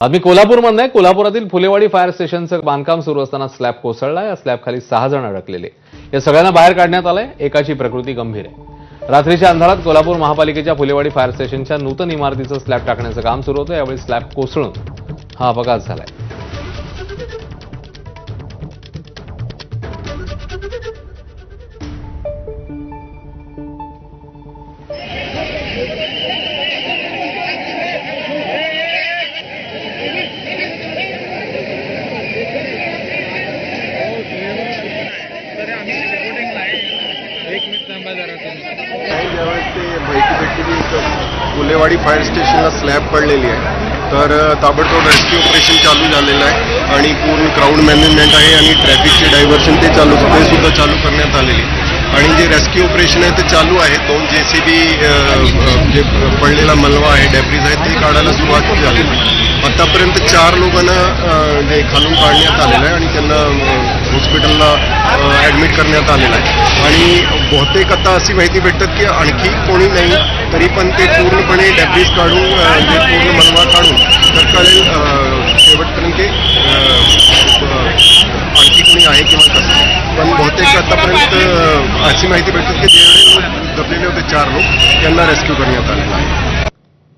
आज मी कोल्हापूरमधनं आहे. कोल्हापुरातील फुलेवाडी फायर स्टेशनचं बांधकाम सुरू असताना स्लॅब कोसळला या स्लॅबखाली सहा जण अडकलेले या सगळ्यांना बाहेर काढण्यात आलंय. एकाची प्रकृती गंभीर आहे. रात्रीच्या अंधारात कोल्हापूर महापालिकेच्या फुलेवाडी फायर स्टेशनच्या नूतन इमारतीचं स्लॅब टाकण्याचं काम सुरू होतं. यावेळी स्लॅब कोसळून हा अपघात झालाय. फुलेवाडी फायर स्टेशनला स्लॅब पडलेली आहे. तर ताबडतोब रेस्क्यू ऑपरेशन चालू झालेलं आहे आणि पूर्ण क्राऊड मॅनेजमेंट आहे आणि ट्रॅफिकचे डायव्हर्शन ते चालू ते सुद्धा चालू करण्यात आलेली आणि जे रेस्क्यू ऑपरेशन आहे ते चालू आहे. दोन जे सी बी जे पडलेला मलवा आहे डॅब्रिज आहे ते काढायला सुरुवात झालेली आत्तापर्यंत आतापर्यंत चार लोकांना जे खालून काढण्यात आलेलं आहे आणि त्यांना हॉस्पिटलला ॲडमिट करण्यात आलेलं आहे. आणि बहुतेक आता अशी माहिती भेटतात की आणखी कोणी नाही तरी पण ते पूर्णपणे डॅब्रिज काढून अ, जे पूर्ण मनवा काढून तर शेवटपर्यंत ते आणखी कोणी आहे किंवा कसं पण बहुतेक आतापर्यंत अशी माहिती भेटतात की जे दबलेले होते चार लोक त्यांना रेस्क्यू करण्यात आलेला आहे.